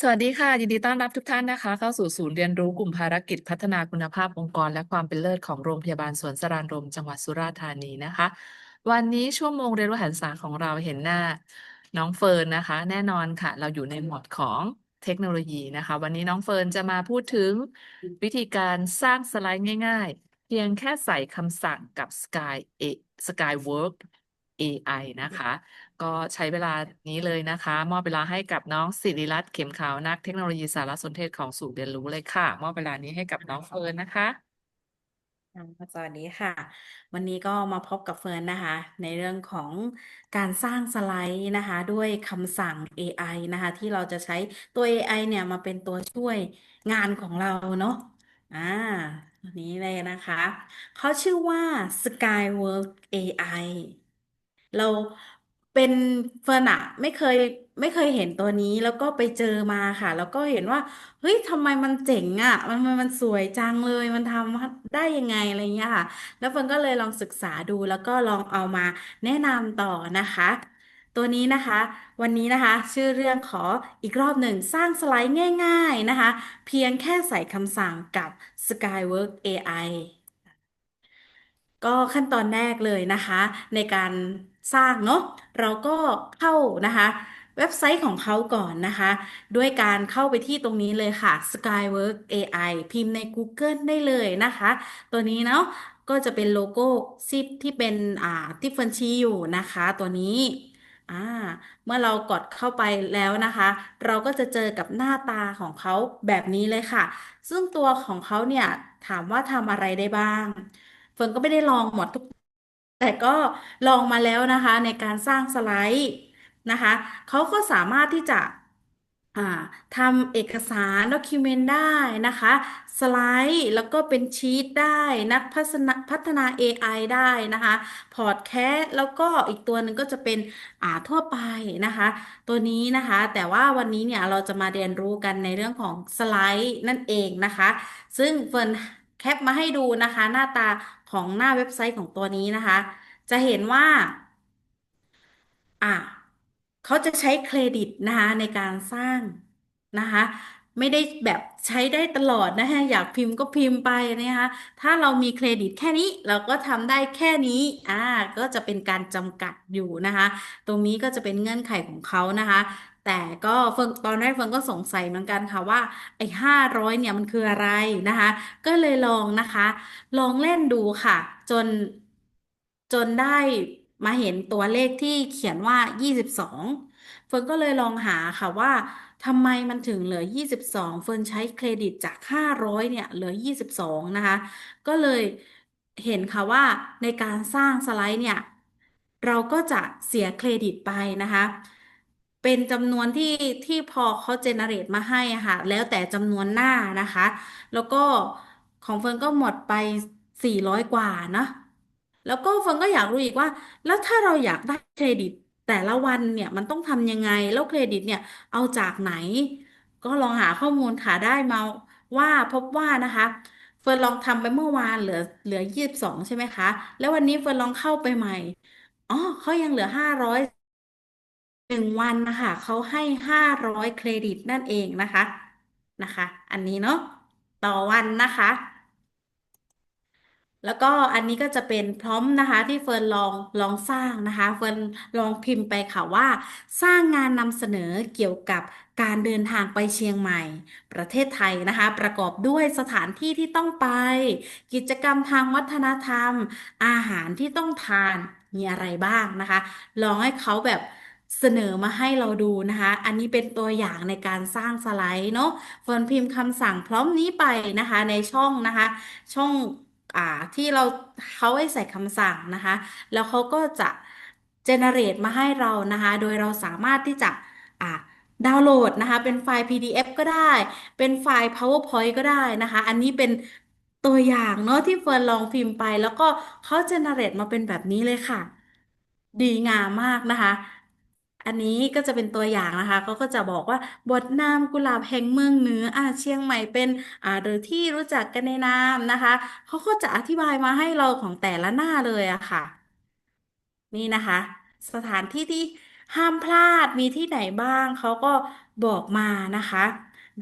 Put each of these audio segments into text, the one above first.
สวัสดีค่ะ ยินดีต้อนรับทุกท่านนะคะ เข้าสู่ศูนย์เรียนรู้กลุ่มภารกิจพัฒนาคุณภาพองค์กร และความเป็นเลิศของโรงพยาบาลสวนสรานรมจังหวัดสุราษฎร์ธานีนะคะ วันนี้ชั่วโมงเรียนรู้หันษาของเราเห็นหน้าน้องเฟิร์นนะคะ แน่นอนค่ะ เราอยู่ในหมวดของเทคโนโลยีนะคะ วันนี้น้องเฟิร์นจะมาพูดถึงวิธีการสร้างสไลด์ง่าย ๆ เพียงแค่ใส่คำสั่งกับ Sky A Skywork AI นะคะ ก็ใช้เวลานี้เลยนะคะ มอบเวลาให้กับน้องสิริรัตน์เข็มขาวนักเทคโนโลยีสารสนเทศของศูนย์เรียนรู้เลยค่ะ มอบเวลานี้ให้กับน้องเฟิร์นนะคะอ่าสวัสดีค่ะ วันนี้ก็มาพบกับเฟิร์นนะคะ ในเรื่องของการสร้างสไลด์นะคะ ด้วยคำสั่ง AI นะคะ ที่เราจะใช้ตัว AI เนี่ยมาเป็นตัวช่วยงานของเราเนาะอ่าตัวนี้เลยนะคะเขาชื่อว่า Skywork AI เราเป็นเฟิร์นอะไม่เคยไม่เคยเห็นตัวนี้แล้วก็ไปเจอมาค่ะ แล้วก็เห็นว่า เฮ้ยทำไมมันเจ๋งอะมันมันมันสวยจังเลย มันทำได้ยังไงอะไรเงี้ยค่ะ แล้วเฟิร์นก็เลยลองศึกษาดูแล้วก็ลองเอามาแนะนำต่อนะคะ ตัวนี้นะคะ วันนี้นะคะ ชื่อเรื่องขออีกรอบหนึ่งสร้างสไลด์ง่าย ๆนะคะ เพียงแค่ใส่คำสั่งกับ Skywork AI ก็ขั้นตอนแรกเลยนะคะ ในการ สร้างเนาะเราก็เข้านะคะ เว็บไซต์ของเขาก่อนนะคะ ด้วยการเข้าไปที่ตรงนี้เลยค่ะ Skywork AI พิมพ์ใน Google ได้เลยนะคะ ตัวนี้เนาะก็จะเป็นโลโก้ซิปที่เป็นอ่าที่เฟิร์นชี้อยู่นะคะ ตัวนี้อ่าเมื่อเรากดเข้าไปแล้วนะคะ เราก็จะเจอกับหน้าตาของเขาแบบนี้เลยค่ะ ซึ่งตัวของเขาเนี่ยถามว่าทำอะไรได้บ้าง เฟิร์นก็ไม่ได้ลองหมดทุก แต่ก็ลองมาแล้วนะคะในการสร้างสไลด์นะคะเขาก็สามารถที่จะอ่าทำเอกสารด็อกิเมนต์ได้นะคะ สไลด์แล้วก็เป็นชีตได้นักพัฒนาพัฒนา AI ไอได้นะคะพอร์ตแคสแล้วก็อีกตัวหนึ่งก็จะเป็นอ่าทั่วไปนะคะ ตัวนี้นะคะ แต่ว่าวันนี้เนี่ยเราจะมาเรียนรู้กันในเรื่องของสไลด์นั่นเองนะคะ ซึ่งเฟิร์นแคปมาให้ดูนะคะ หน้าตา ของหน้าเว็บไซต์ของตัวนี้นะคะ จะเห็นว่า อะเขาจะใช้เครดิตนะคะในการสร้างนะคะ ไม่ได้แบบใช้ได้ตลอดนะคะอยากพิมพ์ก็พิมพ์ไปนะคะ ถ้าเรามีเครดิตแค่นี้เราก็ทำได้แค่นี้ อ่า ก็จะเป็นการจำกัดอยู่นะคะ ตรงนี้ก็จะเป็นเงื่อนไขของเขานะคะ แต่ก็เฟิร์นตอนแรกเฟิร์นก็สงสัยเหมือนกันค่ะว่าไอ้ห้าร้อยเนี่ยมันคืออะไรนะคะ ก็เลยลองนะคะ ลองเล่นดูค่ะ จนจนได้มาเห็นตัวเลขที่เขียนว่า 22เฟิร์นก็เลยลองหาค่ะว่า ทำไมมันถึงเหลือ 22 เฟิร์นใช้เครดิตจาก 500 เนี่ย เหลือ 22 นะคะ ก็เลยเห็นค่ะว่าในการสร้างสไลด์เนี่ย เราก็จะเสียเครดิตไปนะคะ เป็นจำนวนที่ที่พอเขาเจเนเรตมาให้ค่ะ แล้วแต่จำนวนหน้านะคะ แล้วก็ของเฟิร์นก็หมดไปสี่ร้อยกว่านะแล้วก็เฟิร์นก็อยากรู้อีกว่า แล้วถ้าเราอยากได้เครดิต แต่ละวันเนี่ยมันต้องทำยังไง แล้วเครดิตเนี่ยเอาจากไหน ก็ลองหาข้อมูลค่ะได้มาว่าพบว่านะคะ เฟิร์นลองทำไปเมื่อวานเหลือเหลือยี่สิบสองใช่ไหมคะ แล้ววันนี้เฟิร์นลองเข้าไปใหม่อ๋อเขายังเหลือห้าร้อยหนึ่งวันนะคะเขาให้ห้าร้อยเครดิตนั่นเองนะคะนะคะ อันนี้เนาะต่อวันนะคะ แล้วก็อันนี้ก็จะเป็นพร้อมนะคะที่เฟิร์นลองลองสร้างนะคะ เฟิร์นลองพิมพ์ไปค่ะว่า สร้างงานนำเสนอเกี่ยวกับการเดินทางไปเชียงใหม่ ประเทศไทยนะคะ ประกอบด้วยสถานที่ที่ต้องไป กิจกรรมทางวัฒนธรรม อาหารที่ต้องทานมีอะไรบ้างนะคะ ลองให้เขาแบบเสนอมาให้เราดูนะคะ อันนี้เป็นตัวอย่างในการสร้างสไลด์เนาะเฟิร์นพิมพ์คำสั่งพร้อมนี้ไปนะคะในช่องนะคะ ช่อง อ่าที่เราเขาให้ใส่คำสั่งนะคะ แล้วเขาก็จะเจเนเรตมาให้เรานะคะ โดยเราสามารถที่จะอ่าดาวน์โหลดนะคะ เป็นไฟล์ PDF ก็ได้ เป็นไฟล์ PowerPoint ก็ได้นะคะ อันนี้เป็นตัวอย่างเนาะที่เฟิร์นลองพิมพ์ไป แล้วก็เขาเจเนเรตมาเป็นแบบนี้เลยค่ะ ดีงามมากนะคะ อันนี้ก็จะเป็นตัวอย่างนะคะเขาก็จะบอกว่าบทนามกุหลาบแห่งเมืองเหนืออ่าเชียงใหม่เป็นอ่าหรือที่รู้จักกันในนามนะคะเขาก็จะอธิบายมาให้เราของแต่ละหน้าเลยอะค่ะ นี่นะคะ สถานที่ที่ห้ามพลาดมีที่ไหนบ้างเขาก็บอกมานะคะ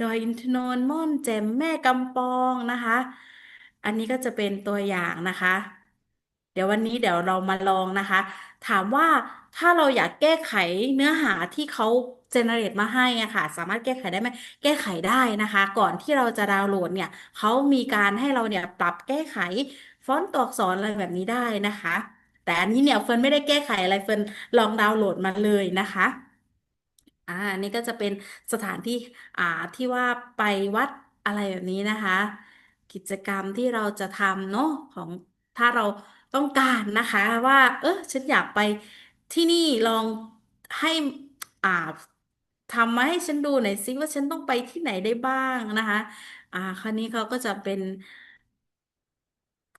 ดอยอินทนนท์ม่อนแจ่มแม่กำปองนะคะ อันนี้ก็จะเป็นตัวอย่างนะคะ เดี๋ยววันนี้เดี๋ยวเรามาลองนะคะ ถามว่า ถ้าเราอยากแก้ไขเนื้อหาที่เขาเจเนเรตมาให้อะค่ะ สามารถแก้ไขได้ไหมแก้ไขได้นะคะ ก่อนที่เราจะดาวน์โหลดเนี่ยเขามีการให้เราเนี่ยปรับแก้ไขฟอนต์ตัวอักษรอะไรแบบนี้ได้นะคะ แต่อันนี้เนี่ยเฟิร์นไม่ได้แก้ไขอะไรเฟิร์นลองดาวน์โหลดมาเลยนะคะอ่านี่ก็จะเป็นสถานที่อ่าที่ว่าไปวัดอะไรแบบนี้นะคะ กิจกรรมที่เราจะทำเนาะของถ้าเราต้องการนะคะ ว่า เออฉันอยากไป ที่นี่ลองให้อ่าทำมาให้ฉันดูหน่อยซิว่าฉันต้องไปที่ไหนได้บ้างนะคะ อ่า คราวนี้เขาก็จะเป็น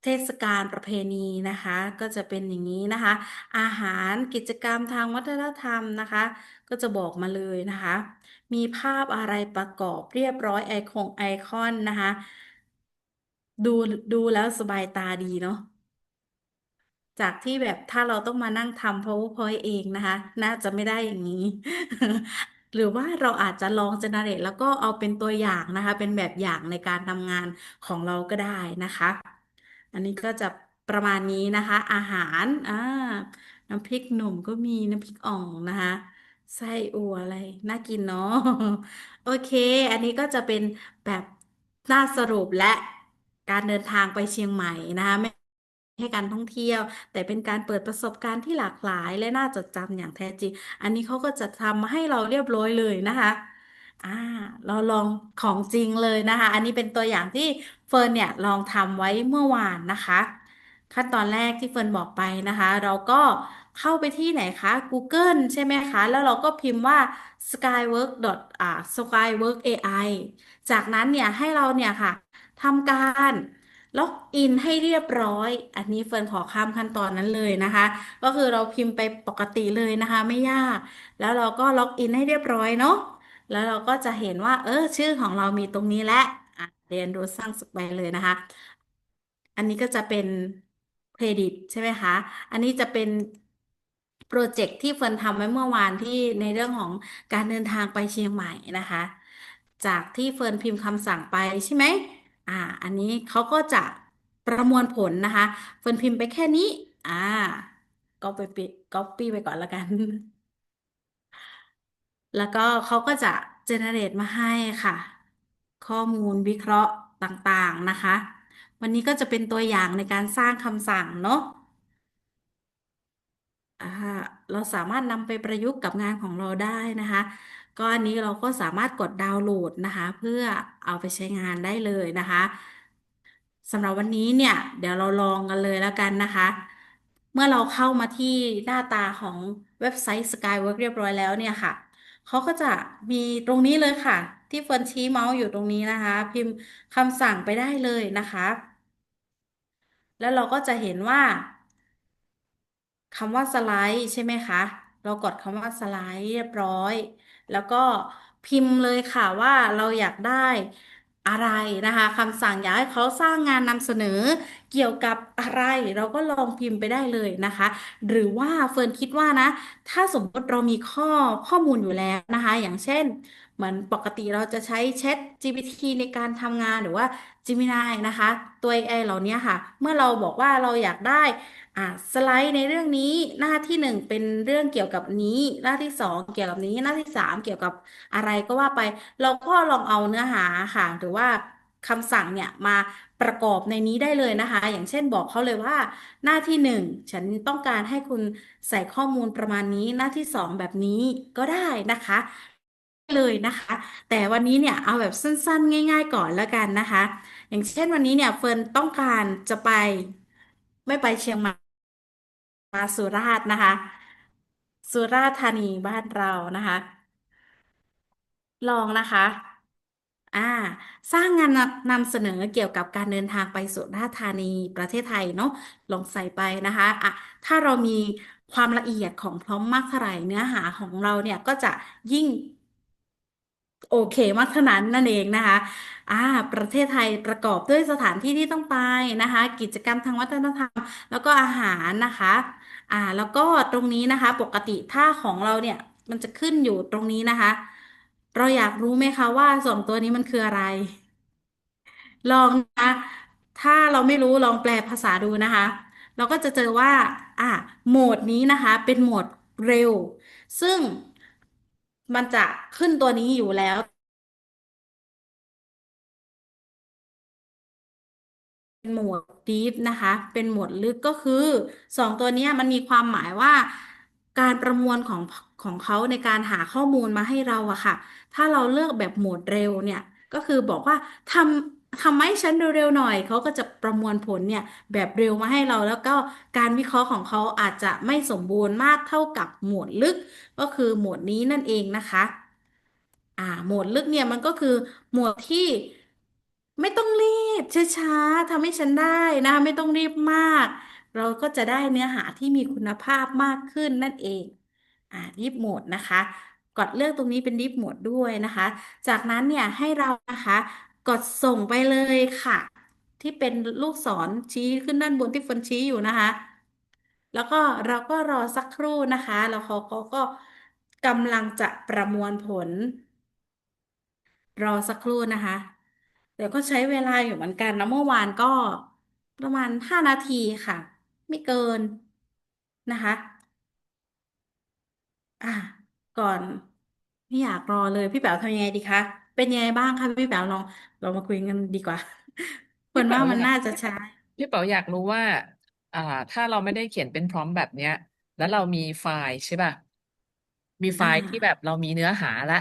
เทศกาลประเพณีนะคะ ก็จะเป็นอย่างนี้นะคะ อาหารกิจกรรมทางวัฒนธรรมนะคะ ก็จะบอกมาเลยนะคะ มีภาพอะไรประกอบเรียบร้อยไอคงไอคอนนะคะ ดูดูแล้วสบายตาดีเนาะ จากที่แบบถ้าเราต้องมานั่งทำ PowerPoint เองนะคะ น่าจะไม่ได้อย่างนี้ หรือว่าเราอาจจะลองเจเนเรตแล้วก็เอาเป็นตัวอย่างนะคะ เป็นแบบอย่างในการทำงานของเราก็ได้นะคะ อันนี้ก็จะประมาณนี้นะคะ อาหารอ่าน้ำพริกหนุ่มก็มีน้ำพริกอ่องนะคะไส้อั่วอะไร น่ากินเนาะโอเค อันนี้ก็จะเป็นแบบน่าสรุปและการเดินทางไปเชียงใหม่นะคะ ให้การท่องเที่ยว แต่เป็นการเปิดประสบการณ์ที่หลากหลายและน่าจดจำอย่างแท้จริง อันนี้เขาก็จะทำมาให้เราเรียบร้อยเลยนะคะ อ่า เราลองของจริงเลยนะคะ อันนี้เป็นตัวอย่างที่เฟิร์นเนี่ยลองทำไว้เมื่อวานนะคะ ขั้นตอนแรกที่เฟิร์นบอกไปนะคะ เราก็เข้าไปที่ไหนคะ Google ใช่ไหมคะ แล้วเราก็พิมพ์ว่า skywork. อ่า skywork AI จากนั้นเนี่ยให้เราเนี่ยค่ะทำการ ล็อกอินให้เรียบร้อย อันนี้เฟิร์นขอข้ามขั้นตอนนั้นเลยนะคะ ก็คือเราพิมพ์ไปปกติเลยนะคะ ไม่ยาก แล้วเราก็ล็อกอินให้เรียบร้อยเนาะแล้วเราก็จะเห็นว่า เออ ชื่อของเรามีตรงนี้และอะเรียนรู้สร้างสแควร์เลยนะคะ อันนี้ก็จะเป็นเครดิตใช่ไหมคะ อันนี้จะเป็นโปรเจกต์ที่เฟิร์นทำไว้เมื่อวานที่ในเรื่องของการเดินทางไปเชียงใหม่นะคะ จากที่เฟิร์นพิมพ์คำสั่งไปใช่ไหม อ่า อันนี้เขาก็จะประมวลผลนะคะ เฟิร์นพิมพ์ไปแค่นี้ อ่า ก็ไปปิก๊อปปี้ไปก่อนละกัน แล้วก็เขาก็จะเจเนเรตมาให้ค่ะ ข้อมูลวิเคราะห์ต่างๆนะคะ วันนี้ก็จะเป็นตัวอย่างในการสร้างคำสั่งเนาะอ่าเราสามารถนำไปประยุกต์กับงานของเราได้นะคะ ก็อันนี้เราก็สามารถกดดาวน์โหลดนะคะ เพื่อเอาไปใช้งานได้เลยนะคะสำหรับวันนี้เนี่ย เดี๋ยวเราลองกันเลยแล้วกันนะคะ เมื่อเราเข้ามาที่หน้าตาของเว็บไซต์ Skywork เรียบร้อยแล้วเนี่ยค่ะเขาก็จะมีตรงนี้เลยค่ะ ที่เฟิร์นชี้เมาส์อยู่ตรงนี้นะคะ พิมพ์คำสั่งไปได้เลยนะคะ แล้วเราก็จะเห็นว่าคำว่าสไลด์ใช่ไหมคะ เรากดคำว่าสไลด์เรียบร้อย แล้วก็พิมพ์เลยค่ะว่าเราอยากได้อะไรนะคะคำสั่งอยากให้เขาสร้างงานนำเสนอเกี่ยวกับอะไร เราก็ลองพิมพ์ไปได้เลยนะคะ หรือว่าเฟิร์นคิดว่านะ ถ้าสมมติเรามีข้อข้อมูลอยู่แล้วนะคะ อย่างเช่น เหมือนปกติเราจะใช้ Chat GPT ในการทำงานหรือว่า Gemini นะคะ ตัว AI เหล่านี้ค่ะ เมื่อเราบอกว่าเราอยากได้ อ่าสไลด์ในเรื่องนี้หน้าที่หนึ่งเป็นเรื่องเกี่ยวกับนี้ หน้าที่สองเกี่ยวกับนี้ หน้าที่สามเกี่ยวกับอะไรก็ว่าไป เราก็ลองเอาเนื้อหาค่ะ หรือว่าคำสั่งเนี่ยมาประกอบในนี้ได้เลยนะคะ อย่างเช่นบอกเขาเลยว่า หน้าที่หนึ่งฉันต้องการให้คุณใส่ข้อมูลประมาณนี้ หน้าที่สองแบบนี้ก็ได้นะคะ เลยนะคะ แต่วันนี้เนี่ยเอาแบบสั้น ๆ ง่าย ๆ ก่อนแล้วกันนะคะ อย่างเช่นวันนี้เนี่ยเฟิร์นต้องการจะไปไม่ไปเชียงใหม่ มาสุราษฎร์นะคะ สุราษฎร์ธานีบ้านเรานะคะ ลองนะคะ อ่า สร้างงานนำเสนอเกี่ยวกับการเดินทางไปสุราษฎร์ธานีประเทศไทยเนาะลองใส่ไปนะคะอะถ้าเรามีความละเอียดของพร้อมมากเท่าไหร่เนื้อหาของเราเนี่ยก็จะยิ่ง โอเคมากเท่านั้นนั่นเองนะคะ อ่า ประเทศไทยประกอบด้วยสถานที่ที่ต้องไปนะคะ กิจกรรมทางวัฒนธรรม แล้วก็อาหารนะคะ อ่า แล้วก็ตรงนี้นะคะ ปกติถ้าของเราเนี่ย มันจะขึ้นอยู่ตรงนี้นะคะ เราอยากรู้ไหมคะว่าสองตัวนี้มันคืออะไร ลองนะถ้าเราไม่รู้ลองแปลภาษาดูนะคะ เราก็จะเจอว่า อะโหมดนี้นะคะ เป็นโหมดเร็ว ซึ่ง มันจะขึ้นตัวนี้อยู่แล้ว เป็นโหมด deep นะคะ เป็นโหมดลึกก็คือสองตัวนี้มันมีความหมายว่าการประมวลของของเขาในการหาข้อมูลมาให้เราอะค่ะ ถ้าเราเลือกแบบโหมดเร็วเนี่ย ก็คือบอกว่าทำ ทำให้ฉันเร็วๆหน่อย เขาก็จะประมวลผลเนี่ยแบบเร็วมาให้เราแล้วก็การวิเคราะห์ของเขาอาจจะไม่สมบูรณ์มากเท่ากับโหมดลึก ก็คือโหมดนี้นั่นเองนะคะ อ่า โหมดลึกเนี่ยมันก็คือโหมดที่ไม่ต้องรีบช้าๆทำให้ฉันได้นะไม่ต้องรีบมาก เราก็จะได้เนื้อหาที่มีคุณภาพมากขึ้นนั่นเอง อ่าดีฟโหมดนะคะ กดเลือกตรงนี้เป็นดีฟโหมดด้วยนะคะ จากนั้นเนี่ยให้เรานะคะ กดส่งไปเลยค่ะ ที่เป็นลูกศรชี้ขึ้นด้านบนที่ฝนชี้อยู่นะคะ แล้วก็เราก็รอสักครู่นะคะ แล้วเขาเขาก็กำลังจะประมวลผล รอสักครู่นะคะ เดี๋ยวก็ใช้เวลาอยู่เหมือนกันนะเมื่อวานก็ประมาณห้านาทีค่ะ ไม่เกินนะคะ อะก่อนไม่อยากรอเลยพี่แป๋วทำยังไงดีคะ เป็นยังไงบ้างคะพี่แป๋วลองลองมาคุยกันดีกว่าเหมืพี่อนว่ามันเป๋าอยากน่าจะช้าพี่เป๋าอยากรู้ว่า อ่า ถ้าเราไม่ได้เขียนเป็นพร้อมแบบเนี้ย แล้วเรามีไฟล์ใช่ป่ะมีไฟอ่าล์ที่แบบเรามีเนื้อหาละ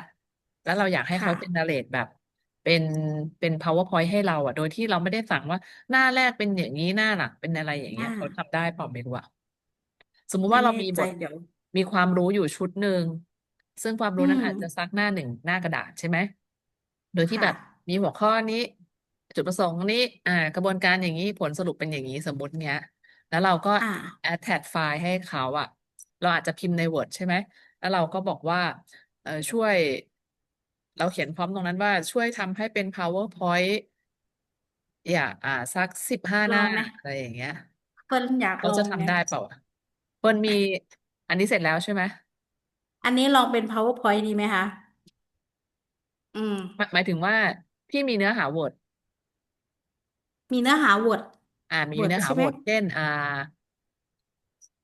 แล้วเราอยากให้เขาค่ะเจเนเรตแบบ เป็นเป็น PowerPoint ให้เราอะ โดยที่เราไม่ได้สั่งว่าหน้าแรกเป็นอย่างนี้หน้าหลังเป็นอะไรอย่างเงี้อ่ายเขาทำได้เปล่าไม่รู้อะสมมุติไม่แน่ว่าเรามีบทใจเดี๋ยว มีความรู้อยู่ชุดหนึ่งซึ่งความรู้อืมนั้นอาจจะซักหน้าหนึ่งหน้ากระดาษใช่ไหม โดยที่ค่ะ แบบมีหัวข้อนี้ จุดประสงค์นี้ อ่า กระบวนการอย่างนี้ ผลสรุปเป็นอย่างนี้ สมมติเนี้ย แล้วเราก็ อ่า attach ไฟล์ให้เขาอะ เราอาจจะพิมพ์ใน Word ใช่ไหม แล้วเราก็บอกว่า เออช่วย เราเขียนพร้อมตรงนั้นว่า ช่วยทำให้เป็น PowerPoint อย่าอ่า สักสิบห้าหน้าลองไหม อะไรอย่างเงี้ย เพิ่นอยากเขาลองไงจะทำได้เปล่าอะเปิ้ลมี อันนี้เสร็จแล้วใช่ไหม อันนี้ลองเป็น PowerPoint ดีไหมคะ อืม หมายหมายถึงว่าพี่มีเนื้อหา Word มีเนื้อหา Word อ่า มี Word เนื้อหาใช่ไหม Word เช่น อ่า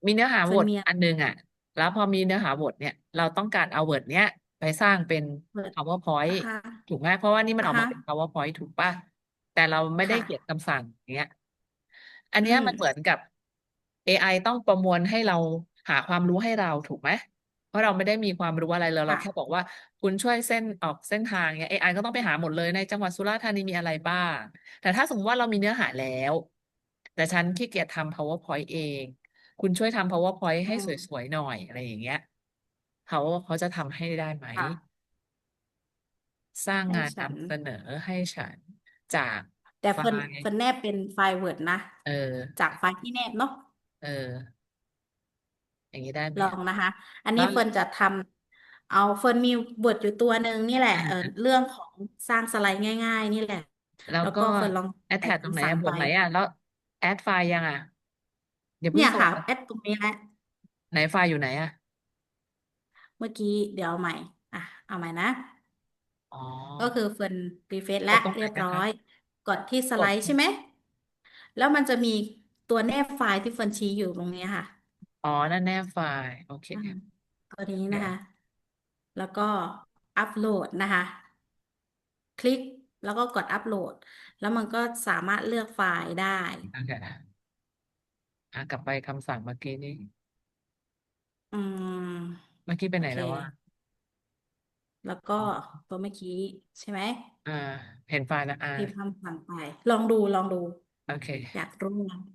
มีเนื้อหาเฟิร์น Word มีอันหนึงอะ แล้วพอมีเนื้อหา Word เนี่ย เราต้องการเอา Word เนี้ยไปสร้างเป็นเปิด PowerPoint อะฮะถูกไหมเพราะว่านี่มันอะฮะออกมาเป็น PowerPoint ถูกป่ะ แต่เราไม่ได้ค่ะ เขียนคำสั่งอย่างเงี้ย อันอืเนี้ยม มันเหมือนกับ AI ต้องประมวลให้เราหาความรู้ให้เราถูกไหม เพราะเราไม่ได้มีความรู้อะไรเลยเราค่ะแค่บอกว่า คุณช่วยเส้นออกเส้นทางเนี้ย AI ก็ต้องไปหาหมดเลยในจังหวัดสุราษฎร์ธานีมีอะไรบ้าง แต่ถ้าสมมติว่าเรามีเนื้อหาแล้ว แต่ฉันขี้เกียจทำ PowerPoint เอง คุณช่วยทำ PowerPoint อืให้สมวยๆหน่อยอะไรอย่างเงี้ยเขาเขาจะทำให้ได้ไหม ค่ะสร้างให้งานฉัน นำเสนอให้ฉันจากไฟแต่เฟิร์นล์เฟิร์นแนบเป็นไฟล์ Word นะ เออ จากไฟล์ที่แนบเนาะเออ อย่างนี้ได้ไหมลองนะคะ อันแล้วนี้เฟิร์นจะทำเอาเฟิร์นมี Word อยู่ตัวหนึ่งนี่แหละอ่เออาเรื่องของสร้างสไลด์ง่าย ๆ นี่แหละ แล้วก็แล้วก็เฟิร์นลองใส่ attach ตรงไหนคำสั่งไปอะบทไหนอะแล้ว add ไฟล์ยังอะอย่าเพิ่เนี่ยค่ะงส่งนะแอดตรงนี้แหละ ไหนไฟล์อยู่ไหนอะเมื่อกี้เดี๋ยวเอาใหม่ อะ เอาใหม่นะ อ๋อก็คือเฟิร์นรีเฟซแล้วกดตรงไหนนะคะเรียบร้อยกดที่สกดไลด์ใช่ไหม แล้วมันจะมีตัวแนบไฟล์ที่เฟิร์นชี้อยู่ตรงนี้ค่ะ อ๋อ นั่นแนบไฟล์ โอเคอืมตัวนี้โอนะคะเคแล้วก็อัปโหลดนะคะ คลิกแล้วก็กดอัปโหลด แล้วมันก็สามารถเลือกไฟล์ได้ โอเคอะกลับไปคำสั่งเมื่อกี้นี่อืม เมื่อกี้ไปโอเคไหนแล้วว่าแล้วก็อ๋อตัวเมื่อกี้ใช่ไหมอ่า เห็นไฟล์แล้วอ่า พิมพ์คำสั่งไป ลองดูลองดู โอเค อยากรู้นะ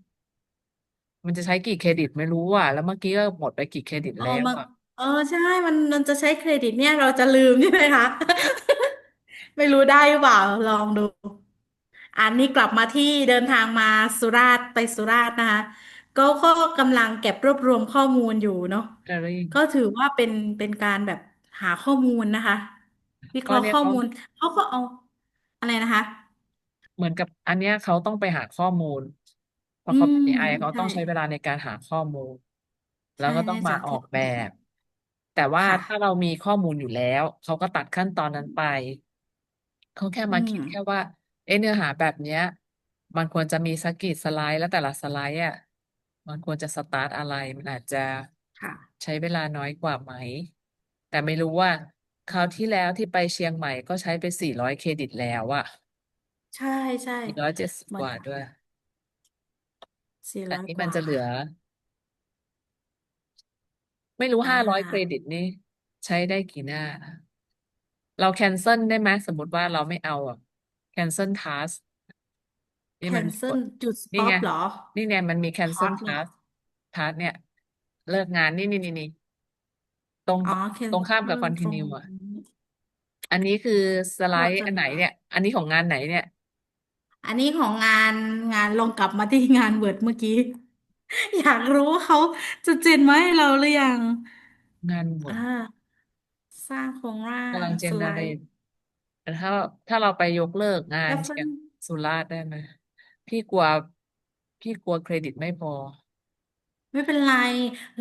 มันจะใช้กี่เครดิตไม่รู้อะ แล้วเมื่อกี้ก็หมดไปกี่เครดิตอ๋อมันแล้วอะ เออใช่ มันมันจะใช้เครดิตเนี่ยเราจะลืมใช่ไหมคะ ไม่รู้ได้หรือเปล่าลองดู อันนี้กลับมาที่เดินทางมาสุราษฎร์ไปสุราษฎร์นะคะ ก็ก็กำลังเก็บรวบรวมข้อมูลอยู่เนาะแกรี่ก็ถือว่าเป็นเป็นการแบบหาข้อมูลนะคะ วิเคราะห์ก็เนี่ยเขาข้อมูลเขาก็เอาอะไรนะคะ เหมือนกับอันเนี้ยเขาต้องไปหาข้อมูล เพอืราะเขาเป็น ม AI เขาใช่ ต้องใช้เวลาในการหาข้อมูล แล้วใช่ก็ต้องใช่จากที่มาออกแบบ แต่ว่าค่ะ ถ้าเรามีข้อมูลอยู่แล้ว เขาก็ตัดขั้นตอนนั้นไปเขาแค่อืมมาคิดแค่ว่า เอะเนื้อหาแบบเนี้ย มันควรจะมีสักกี่สไลด์แล้วแต่ละสไลด์อะมันควรจะสตาร์ทอะไร มันอาจจะค่ะ ใช้เวลาน้อยกว่าไหม แต่ไม่รู้ว่าคราวที่แล้วที่ไปเชียงใหม่ก็ใช้ไปสี่ร้อยเครดิตแล้วอะใช่ใช่สี่ร้อยเจ็ดสิบเหมือนกันกว่าด้วย สี่อันนี้ร้อยกว่ามันจะเหลือ ไม่รู้อ่ห้าร้อยเครดิาตนี่ใช้ได้กี่หน้านะเราแคนเซิลได้ไหมสมมติว่าเราไม่เอาอะแคนเซิลทัสนี่มันมีก cancel ด จุด นี่ไง stop เหรอ นี่ไงมันมีแคนพเซิลอดเหรอทัสทัสเนี่ย เลิกงานนี่นี่นี่นี่ตรงอ๋อ ตรงข้ามกับ cancel ตรง continue อะ นี้อันนี้คือสไลก็ด์จะเหลืออันไหนเนี่ย อันนี้ของงานไหนเนี่ย อันนี้ของงานงานลองกลับมาที่งานเวิร์ดเมื่อกี้ อยากรู้ว่าเขาจะเจนไหมาให้เราหรือยัง งานหมอ่ดาสร้างโครงร่างกำลังเจสไลด์นเนเรตแต่ถ้าถ้าเราไปยกเลิกงานเชียง reference สุราษฎร์ได้ไหมพี่กลัวพี่กลัวเครดิตไม่พอ ไม่เป็นไร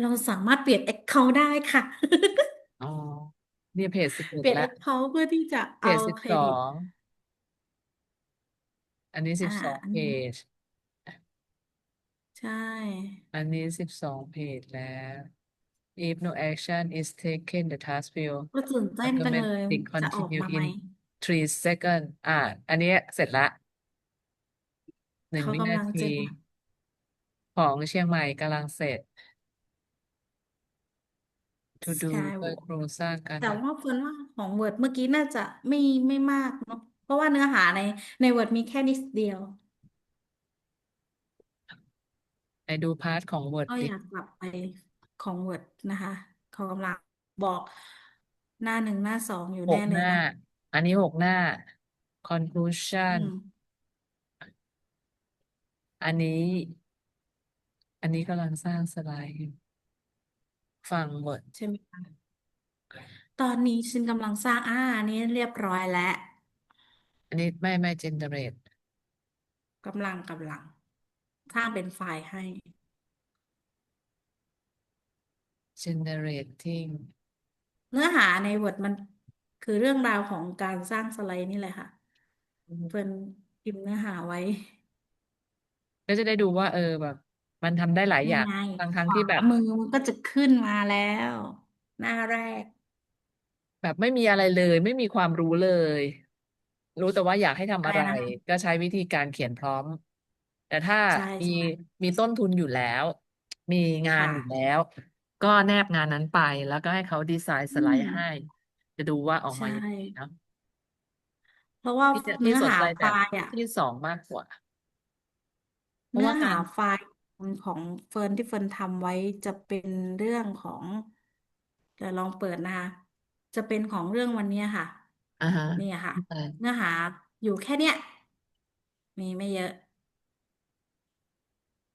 เราสามารถเปลี่ยน account ได้ค่ะ อ๋อเนี่ยเพจสิบเอ็เปลี่ยนดละ account เพื่อที่จะเพเอาจสิบสอเครดิต ง อันนี้สิอ่าบสองเพอันนี้จ ใช่ อันนี้สิบสองเพจแล้ว if no action is taken the task will ก็ตื่นเต้นจังเลย automatic จะออก continue มาไหม in three second อ่า อันนี้เสร็จละหนึ่งเขากำวินาทีลังเจ็ดของเชียงใหม่กำลังเสร็จ to do เพื่อ Skywalk โครงสร้างการแต่ทำว่าเฟิร์นว่าของเวิร์ดเมื่อกี้น่าจะไม่ไม่มากเนาะ เพราะว่าเนื้อหาในในเวิร์ดมีแค่นิดเดียวไปดูพาร์ทของ Word ก็ดิอยากกลับไปของเวิร์ดนะคะเขากำลังบอกหน้าหนึ่งหน้าสองอยู่หกหน้าแน่เลยเนาะอันนี้หกหน้า อื conclusion มอันนี้ อันนี้กำลังสร้างสไลด์อยู่ฟัง Word ใช่ไหมคะตอนนี้ฉันกำลังสร้างอ่าอันนี้เรียบร้อยแล้ว อันนี้ไม่ไม่ generate กำลังกำลัง สร้างเป็นไฟล์ให้ generating เนื้อหาในเวิร์ดมันคือเรื่องราวของการสร้างสไลด์นี่แหละค่ะเฟิร์นพิมพ์เนื้อหาไว้ ก็จะได้ดูว่า เออแบบ มันทำได้หลายอย่าง นี่ไงทั้งขวาทั้งที่แบบมือมันก็จะขึ้นมาแล้ว หน้าแรก แบบไม่มีอะไรเลย ไม่มีความรู้เลย รู้แต่ว่าอยากให้ทำอะไรอะไร นะคะก็ใช้วิธีการเขียนพร้อม แต่ถ้าใช่มีใช่มีต้นทุนอยู่แล้ว มีงานค่ะ อยู่แล้ว ก็แนบงานนั้นไปแล้วก็ให้เขาดีไซน์สอืมไลด์ให้ จะดูว่าออกใช่ มายังไงเนาะเพราะว่าพี่จะพี่เนื้อหาไฟสนใจแบบล์อะ ที่สองมากกว่า เพราะเนื้อหาว่างาน ไฟล์ของเฟิร์นที่เฟิร์นทำไว้จะเป็นเรื่องของเดี๋ยวลองเปิดนะคะ จะเป็นของเรื่องวันเนี้ยค่ะ อ่าฮะเนี่ยค่ะเออเนื้อหาอยู่แค่เนี้ยมีไม่เยอะ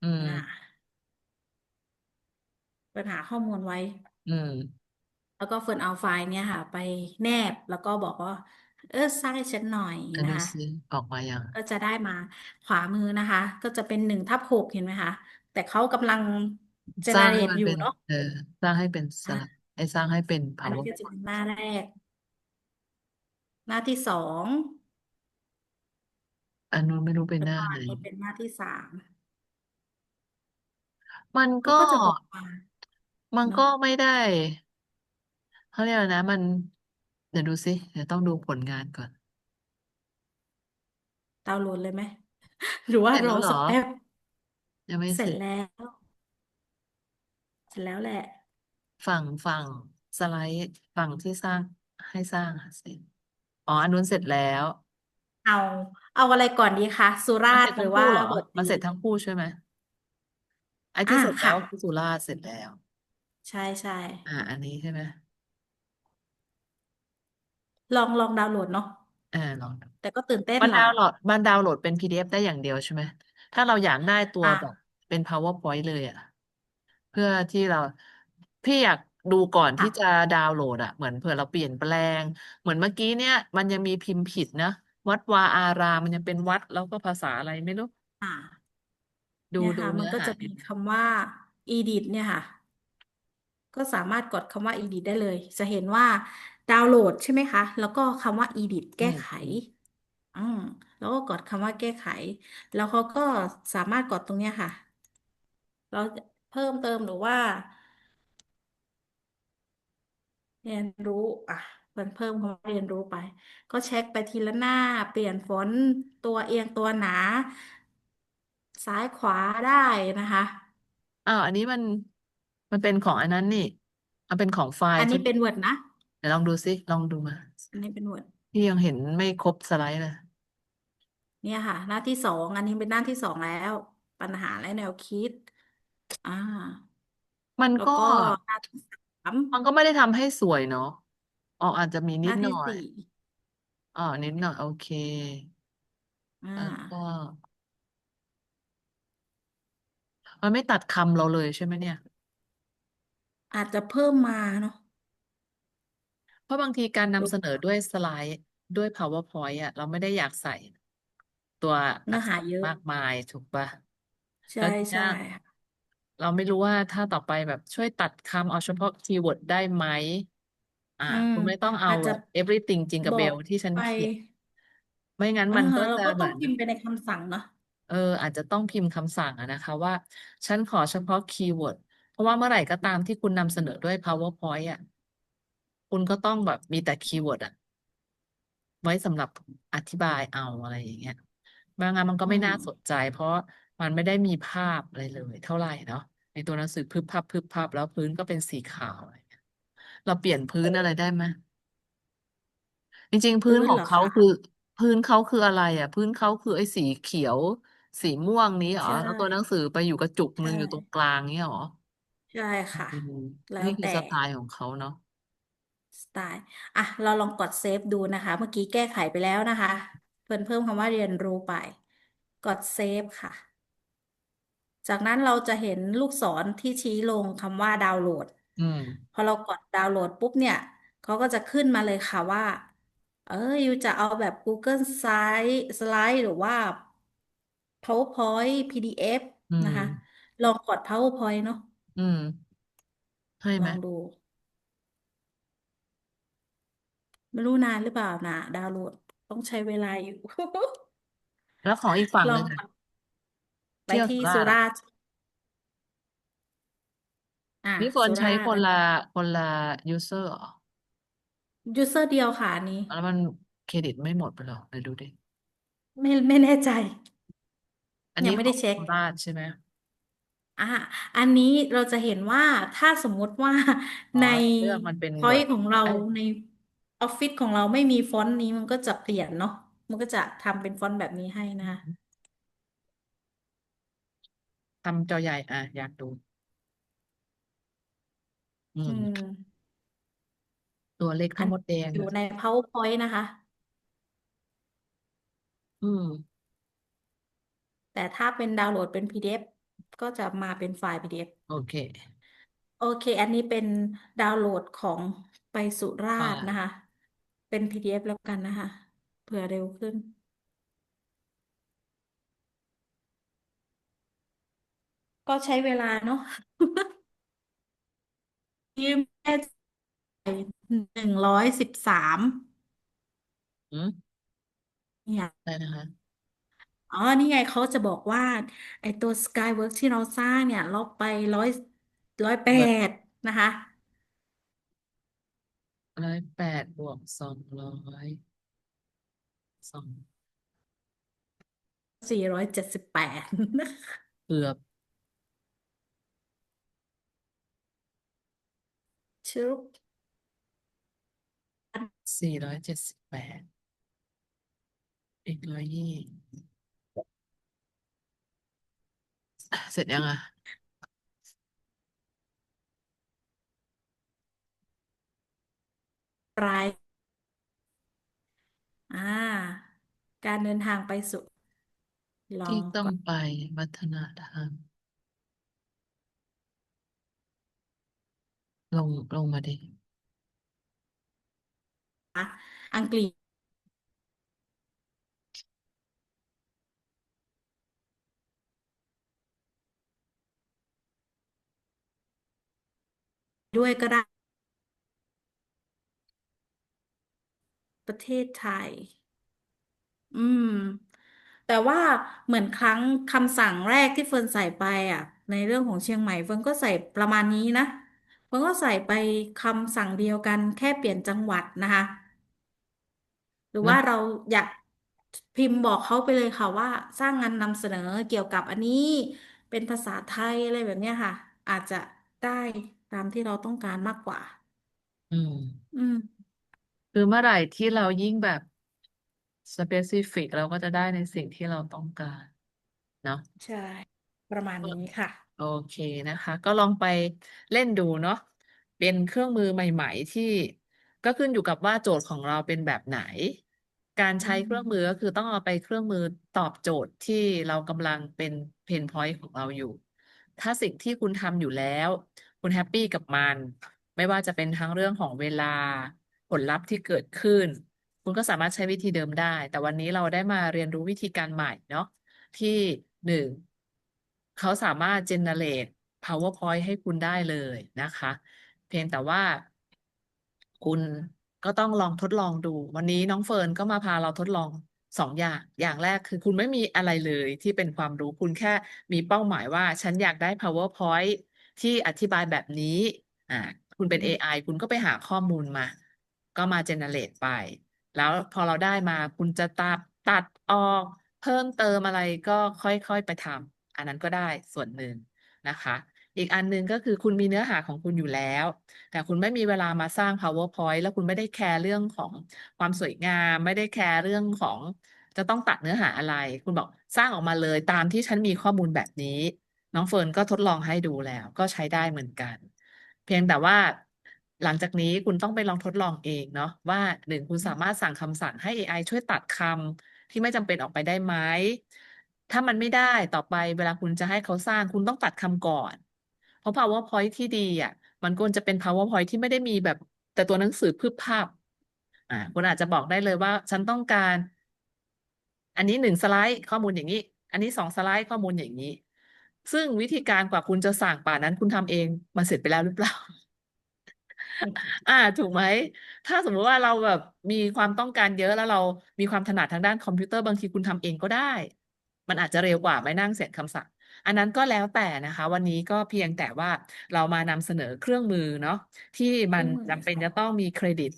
อือ่ามเฟิร์นหาข้อมูลไว้ อืม แล้วก็เฟิร์นเอาไฟล์เนี่ยค่ะ ไปแนบแล้วก็บอกว่า เออสร้างให้ฉันหน่อยนะคะอะดูซิออกมายัง ก็จะได้มาขวามือนะคะ ก็จะเป็นหนึ่งทับหกเห็นไหมคะ แต่เขากำลังเจสร้างเนเรให้มันเป็นตอยู่เนาะเออ สร้างให้เป็นสลักอะไอ้สร้างให้เป็น อันนี้ก็จะเป็น PowerPoint หน้าแรก หน้าที่สองอันนู้นไม่รู้เป็นแล้วหน้าไหนก็อันนี้เป็นหน้าที่สามมันก็เขาก็จะบอกมามันก็เนาะไม่ได้เขาเรียกอะไรนะ มัน เดี๋ยวดูสิเดี๋ยวต้องดูผลงานก่อน ดาวน์โหลดเลยไหม หรือว่าเราเสร็จแล้วเหรอ สักแป๊บยังไม่เสร็จเสร็จแล้ว เสร็จแล้วแหละ ฝั่งฝั่งสไลด์ฝั่งที่สร้างให้สร้างอะเสร็จ อ๋ออันนู้นเสร็จแล้วเอา เอาอะไรก่อนดีคะสุรามันเสร็จษฎร์หรือว่าทั้งคู่เหรอเวิร์ดดีมันเสร็จทั้งคู่ใช่ไหมไอ้อ่าที่เสร็จแล้ค่ะ วคือสุราษฎร์เสร็จแล้ว ใช่ใช่อ่า อันนี้ใช่ไหมลองลองดาวน์โหลดเนาะอ่าลองแต่ก็ตื่นเต้นมันล่ะ ดาวน์โหลดมันดาวน์โหลดเป็น PDF ได้อย่างเดียวใช่ไหมถ้าเราอยากได้ตัวอ่าแบบเป็น PowerPoint เลยอะ เพื่อที่เราพี่อยาก ดูก่อนที่จะค่ะดาวน์โหลดอะเหมือนเผื่อเราเปลี่ยนแปลง เหมือนเมื่อกี้เนี่ย มันยังมีพิมพ์ผิดนะ วัดวาอารามมันยังเป็นวัดแล้วก็ภาษาอะไรไม่รู้ อ่าดูเนี่ยดูเนื้ค่ะ มันก็อหานิดจะมีคำว่า edit เนี่ยค่ะ ก็สามารถกดคำว่า edit ได้เลย จะเห็นว่าดาวน์โหลดใช่ไหมคะ แล้วก็คำว่า edit อืแก้ไขมอืมอืมแล้วก็กดคำว่าแก้ไข แล้วเขาก็สามารถกดตรงเนี้ยค่ะ เราเพิ่มเติมหรือว่า เรียนรู้ อะมันเพิ่มคำว่าเรียนรู้ไป ก็เช็คไปทีละหน้า เปลี่ยนฟอนต์ตัวเอียงตัวหนา ซ้ายขวาได้นะคะ อ้าวอันนี้มันมันเป็นของอันนั้นนี่มันเป็นของไฟล์อันนี้ทุกเป็น Word นะเดี๋ยวลองดูซิลองดูมาอันนี้เป็น Word พี่ยังเห็นไม่ครบสไลด์เลยเนี่ยค่ะ หน้าที่สองอันนี้เป็นหน้าที่สองแล้ว ปัญหาและแนวคิด อ่ามันก็แล้วก็หน้าที่สาม มันก็ไม่ได้ทำให้สวยเนาะอ๋ออาจจะมีหน้านิดหน่อยที่สี่อ๋อนิดหน่อยโอเค อ่แล้วก็ามันไม่ตัดคำเราเลยใช่ไหมเนี่ย อาจจะเพิ่มมาเนาะเพราะบางทีการหรือนำเสนอด้วยสไลด์ด้วย PowerPoint อะเราไม่ได้อยากใส่ตัวอัเนื้กษรอหาเยอะ มากมายถูกปะใช่แล้วทีเนี้ใช่ย เราไม่รู้ว่าถ้าต่อไปแบบช่วยตัดคำเอาเฉพาะคีย์เวิร์ดได้ไหม อ่า อืม คุณไม่ต้องเอาอาจจะแบบ everything จริงกับบอกเบลที่ฉันไปเขียน ไม่งั้นเออมันก็เราก็ต้องจะเหมือน พิมพ์ไปในคำสั่งเนาะเอออาจจะต้องพิมพ์คำสั่งอะนะคะ ว่า ฉันขอเฉพาะคีย์เวิร์ดเพราะว่าเมื่อไหร่ก็ตามที่คุณนำเสนอด้วย PowerPoint อะคุณก็ต้องแบบมีแต่คีย์เวิร์ดอะไว้สำหรับอธิบายเอาอะไรอย่างเงี้ยบางงานมันก็อืมไม่น่าสนใจ เพราะ มันไม่ได้มีภาพอะไรเลย เท่าไหร่เนาะในตัวหนังสือพึบพับพึบพับแล้วพื้นก็เป็นสีขาวอะไรเงี้ยเราเปลี่ยนพื้นอะไรได้ไหมจริงๆพื้นพื้นของเหรอคะเขาคือ พื้นเขาคืออะไร อะ พื้นเขาคือไอ้สีเขียว สีม่วงนี้เหรอใช่ แล้วตัวหนังสือไปอยู่กระจุกหใช่ นึ่งอยู่ตรงกลางเนี้ยเหรอใช่ค่ะ อืมแล้วแต่นี่คือสไตล์ของเขาเนาะสไตล์อะเราลองกดเซฟดูนะคะ เมื่อกี้แก้ไขไปแล้วนะคะ เพิ่มเพิ่มคำว่าเรียนรู้ไป กดเซฟค่ะ จากนั้นเราจะเห็นลูกศรที่ชี้ลงคำว่าดาวน์โหลดอืมพอเรากดดาวน์โหลดปุ๊บเนี่ยเขาก็จะขึ้นมาเลยค่ะว่า เออยูจะเอาแบบ Google Slide สไลด์หรือว่า PowerPoint PDF อืมนะคะ ลองกด PowerPoint เนาะอืมใช่ไหมลองดู ไม่รู้นานหรือเปล่านะดาวน์โหลดต้องใช้เวลาอยู่ แล้วของอีกฝั่งลองหนึ่งอะ ไปเที่ยวสุที่ราษฎร์อะสุราษฎร์อะนี่ควรสุราใช้คนละษฎร์อันนี้คนละยูเซอร์เหรอยูเซอร์เดียวค่ะอันนี้ แล้วมันเครดิตไม่หมดไปหรอไหนดูดิ ไม่ไม่แน่ใจยัอันนี้ของโคงไม่ได้เช็คราชใช่ไหมอะอันนี้เราจะเห็นว่าถ้าสมมุติว่าอ๋อในเรื่องมันเป็นพอยเวิร์ดต์ของเราเอ้ยในออฟฟิศของเราไม่มีฟอนต์นี้มันก็จะเปลี่ยนเนาะมันก็จะทำเป็นฟอนต์แบบนี้ให้นะคะ ทำจอใหญ่อะอยากดู อือืม มตัวเล็กอันเท่ามดแดงอะอยู่ใน PowerPoint นะคะ อืม แต่ถ้าเป็นดาวน์โหลดเป็น PDF ก็จะมาเป็นไฟล์ PDF โอเคโอเค อันนี้เป็นดาวน์โหลดของไปสุราอ่ษฎร์นะคะาเป็น PDF แล้วกันนะคะ เผื่อเร็วขึ้น ก็ใช้เวลาเนาะยืมแค่หนึ่งร้อยสิบสามอืมเนี่ยได้นะคะ อ๋อ นี่ไงเขาจะบอกว่า ไอตัว Skywork ที่เราสร้างเนี่ย ลบไปร้อยร้อยแปเบิร์ดดนะคะ ร้อยแปดบวกสองร้อยสองสี่ร้อยเจ็ดสิบแปดเกือบ ชื่อสี่ร้อยเจ็ดสิบแปดอีกร้อยยี่เสร็จยังอะรายอ่า การเดินทางไปสุลอที่งก่อนต้องไปวัฒนธรรม ลงลงมาดินะอังกฤษด้วยก็ได้ ประเทศไทย อืม แต่ว่าเหมือนครั้งคำสั่งแรกที่เฟิร์นใส่ไปอะ ในเรื่องของเชียงใหม่เฟิร์นก็ใส่ประมาณนี้นะ เฟิร์นก็ใส่ไปคำสั่งเดียวกันแค่เปลี่ยนจังหวัดนะคะ หรือมันว่าเราอยากพิมพ์บอกเขาไปเลยค่ะว่า สร้างงานนำเสนอเกี่ยวกับอันนี้เป็นภาษาไทยอะไรแบบเนี้ยค่ะ อาจจะได้ตามที่เราต้องการมากกว่า อืม อืม คือเมื่อไหร่ที่เรายิ่งแบบ specific เราก็จะได้ในสิ่งที่เราต้องการ เนาะใช่ ประมาณนี้ค่ะ โอเคนะคะ ก็ลองไปเล่นดูเนาะเป็นเครื่องมือใหม่ ๆ ที่ก็ขึ้นอยู่กับว่าโจทย์ของเราเป็นแบบไหน การอืใช้เครื่องมือมก็คือต้องเอาไปเครื่องมือตอบโจทย์ที่เรากำลังเป็นเพนพอยต์ของเราอยู่ ถ้าสิ่งที่คุณทำอยู่แล้ว คุณแฮปปี้กับมัน ไม่ว่าจะเป็นทั้งเรื่องของเวลาผลลัพธ์ที่เกิดขึ้น คุณก็สามารถใช้วิธีเดิมได้ แต่วันนี้เราได้มาเรียนรู้วิธีการใหม่เนาะที่หนึ่ง เขาสามารถ generate PowerPoint ให้คุณได้เลยนะคะ เพียงแต่ว่า คุณก็ต้องลองทดลองดู วันนี้น้องเฟิร์นก็มาพาเราทดลองสองอย่าง อย่างแรกคือคุณไม่มีอะไรเลยที่เป็นความรู้คุณแค่มีเป้าหมายว่า ฉันอยากได้ PowerPoint ที่อธิบายแบบนี้ อ่า คุณเป็น AI คุณก็ไปหาข้อมูลมา ก็มา generate ไป แล้วพอเราได้มาคุณจะตัดตัดออก เพิ่มเติมอะไรก็ค่อยๆไปทำ อันนั้นก็ได้ส่วนหนึ่งนะคะ อีกอันหนึ่งก็คือคุณมีเนื้อหาของคุณอยู่แล้ว แต่คุณไม่มีเวลามาสร้าง PowerPoint แล้วคุณไม่ได้แคร์เรื่องของความสวยงาม ไม่ได้แคร์เรื่องของจะต้องตัดเนื้อหาอะไร คุณบอกสร้างออกมาเลยตามที่ฉันมีข้อมูลแบบนี้ น้องเฟิร์นก็ทดลองให้ดูแล้ว ก็ใช้ได้เหมือนกัน เพียงแต่ว่าหลังจากนี้คุณต้องไปลองทดลองเองเนาะว่าหนึ่งคุณสามารถสั่งคำสั่งให้ AI ช่วยตัดคำที่ไม่จำเป็นออกไปได้ไหม ถ้ามันไม่ได้ต่อไปเวลาคุณจะให้เขาสร้างคุณต้องตัดคำก่อน เพราะ PowerPoint ที่ดีอะ มันควรจะเป็น PowerPoint ที่ไม่ได้มีแบบ แต่ตัวหนังสือพึบภาพ อ่าคุณอาจจะบอกได้เลยว่า ฉันต้องการ อันนี้หนึ่งสไลด์ข้อมูลอย่างนี้ อันนี้สองสไลด์ข้อมูลอย่างนี้ ซึ่งวิธีการกว่าคุณจะสั่งป่านั้นคุณทำเองมันเสร็จไปแล้วหรือเปล่าอ่าถูกไหม ถ้าสมมติว่าเราแบบมีความต้องการเยอะแล้วเรามีความถนัดทางด้านคอมพิวเตอร์บางทีคุณทำเองก็ได้ มันอาจจะเร็วกว่าไม่นั่งเสียคำสั่ง อันนั้นก็แล้วแต่นะคะ วันนี้ก็เพียงแต่ว่าเรามานำเสนอเครื่องมือเนาะที่มันเครื่องมือจำเป็นจะค่ะต้องมีเครดิต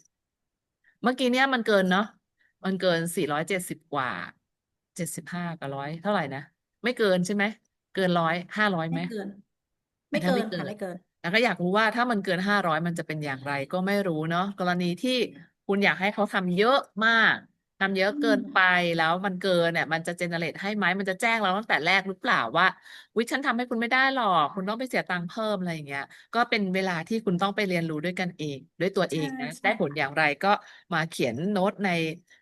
เมื่อกี้เนี่ยมันเกินเนาะมันเกินสี่ร้อยเจ็ดสิบกว่าเจ็ดสิบห้ากับร้อยเท่าไหร่นะ ไม่เกินใช่ไหม เกินร้อยห้าร้อยไหมไม่เกินอะไม่เกินถ้าไม่เกินค่ะไม่เกินแล้วก็อยากรู้ว่าถ้ามันเกินห้าร้อยมันจะเป็นอย่างไรก็ไม่รู้เนาะกรณีที่คุณอยากให้เขาทำเยอะมาก ทำเยอะอืมเกินไปแล้วมันเกินเนี่ย มันจะเจเนเรตให้ไหมมันจะแจ้งเราตั้งแต่แรกหรือเปล่าว่าวิฉันทำให้คุณไม่ได้หรอก คุณต้องไปเสียตังค์เพิ่มอะไรอย่างเงี้ย ก็เป็นเวลาที่คุณต้องไปเรียนรู้ด้วยกันเอง ด้วยตัวเอใช่งนะ ได้ใช่ผลอย่างไรก็มาเขียนโน้ตใน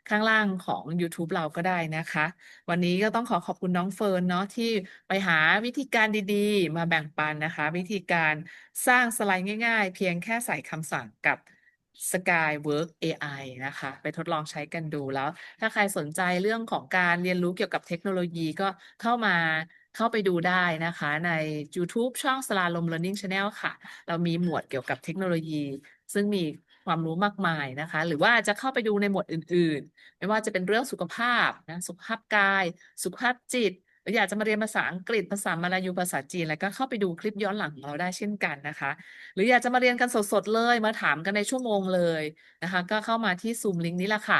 ข้างล่างของ YouTube เราก็ได้นะคะ วันนี้ก็ต้องขอขอบคุณน้องเฟิร์นเนาะที่ไปหาวิธีการดีๆ มาแบ่งปันนะคะ วิธีการสร้างสไลด์ง่าย ๆ เพียงแค่ใส่คำสั่งกับ Skywork AI นะคะ ไปทดลองใช้กันดูแล้ว ถ้าใครสนใจเรื่องของการเรียนรู้เกี่ยวกับเทคโนโลยีก็เข้ามาเข้าไปดูได้นะคะ ใน YouTube ช่อง Slalom Learning Channel ค่ะ เรามีหมวดเกี่ยวกับเทคโนโลยี ซึ่งมีความรู้มากมายนะคะ หรือว่าจะเข้าไปดูในหมวดอื่น ๆ ไม่ว่าจะเป็นเรื่องสุขภาพนะสุขภาพกาย สุขภาพจิต หรืออยากจะมาเรียนภาษาอังกฤษภาษามาลายูภาษาจีนแล้วก็เข้าไปดูคลิปย้อนหลังของเราได้เช่นกันนะคะ หรืออยากจะมาเรียนกันสดๆเลยมาถามกันในชั่วโมงเลยนะคะ ก็เข้ามาที่ซูมลิงก์นี้ละค่ะ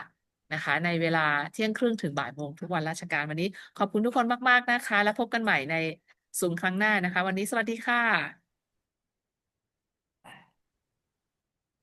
นะคะ ในเวลาเที่ยงครึ่งถึงบ่ายโมงทุกวันราชการวันนี้ ขอบคุณทุกคนมากๆนะคะ แล้วพบกันใหม่ในซูมครั้งหน้านะคะ วันนี้สวัสดีค่ะ